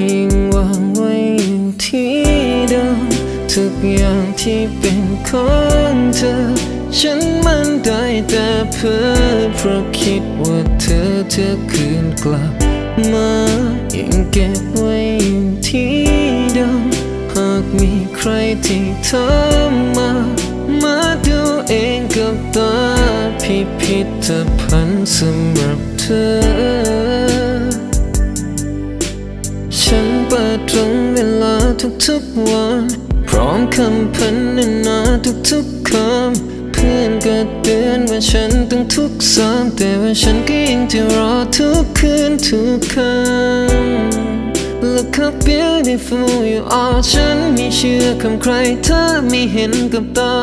ยิ่งวางไว้อยู่ที่เดิมทุกอย่างที่เป็นของเธอ ฉันมันได้แต่เพ้อเพราะคิดว่าเธอจะคืนกลับมายังเก็บไว้อยู่ที่เดิมหากมีใครที่เธอมา มาดูเองกับตาพิพิธภัณฑ์สำหรับเธอ ฉันเปิดตรงเวลาทุกๆวัน พร้อมคำพันนาทุกๆคำเพื่อนก็เตือนว่าฉันต้องทุกซ้ำแต่ว่าฉันก็ยังจะรอทุกคืนทุกคำ Look how beautiful you are ฉันไม่เชื่อคำใครเธอไม่เห็นกับตา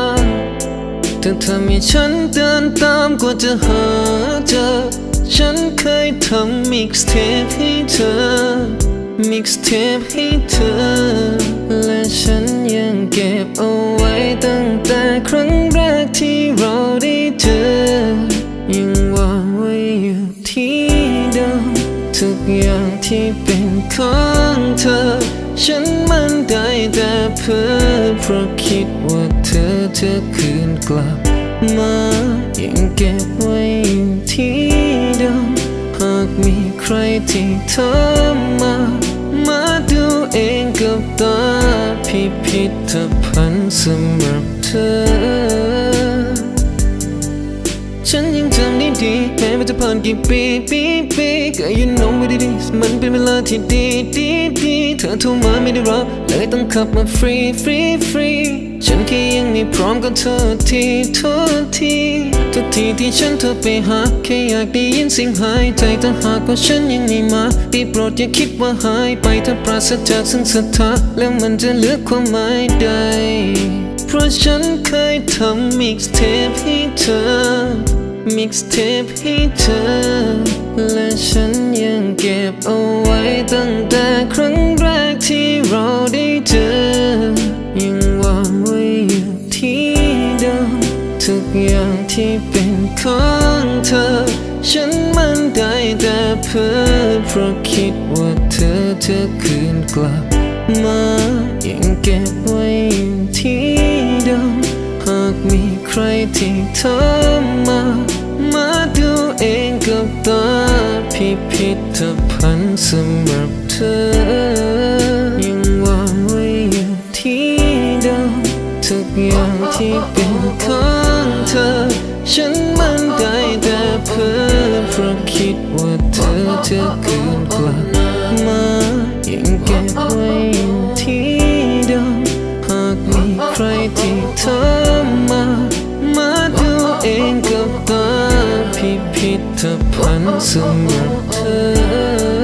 เธอทำให้ฉันเดินตามกว่าจะหาเจอ ฉันเคยทำ mixtape ให้เธอ mixtape ให้เธอ และฉันยังเก็บเอาไว้ตั้งแต่ครั้งแรกที่เราได้เจอ ยังวางไว้อยู่ที่เดิมทุกอย่างที่เป็นของเธอ ฉันมันได้แต่เพ้อเพราะคิดว่าเธอจะคืนกลับมายังเก็บไว้อยู่ที่เดิมหากมีใครที่เธอมา องกับตาพิพิธภัณฑ์สำหรับเธอ แม้ว่าจะผ่านกี่ปีปีปีก็ you know what it is มันเป็นเวลาที่ดีดีดีเธอโทรมาไม่ได้รับเลยต้องขับมาฟรีฟรีฟรีฉันแค่ยังไม่พร้อมก็โทษทีโทษทีทุกทีที่ฉันโทรไปหาแค่อยากได้ยินเสียงหายใจถ้าหากว่าฉันยังไม่มาได้โปรดอย่าคิดว่าหายไปถ้าปราศจากซึ่งศรัทธาแล้วมันจะเหลือความหมายใดเพราะฉันเคยทำ mixtape ให้เธอ mixtape ให้เธอ และฉันยังเก็บเอาไว้ตั้งแต่ครั้งแรกที่เราได้เจอ ยังวางไว้อยู่ที่เดิมทุกอย่างที่เป็นของเธอ ฉันมันได้แต่เพ้อเพราะคิดว่าเธอจะคืนกลับมายังเก็บไว้อยู่ที่เดิม รที่เธอมา มาดูเองกับตาพิพิธภัณฑ์สำหรับเธอ ยังวางไว้อยู่ที่เดิมทุกอย่างที่เป็นของเธอ ฉันมันได้แต่เพ้อเพราะคิดว่าเธอจะคืนกลับมายังเก็บไว้อยู่ที่เดิมหากมีใครที่เธอ องกับตาพิพิธภัณฑ์สำหรับเธอ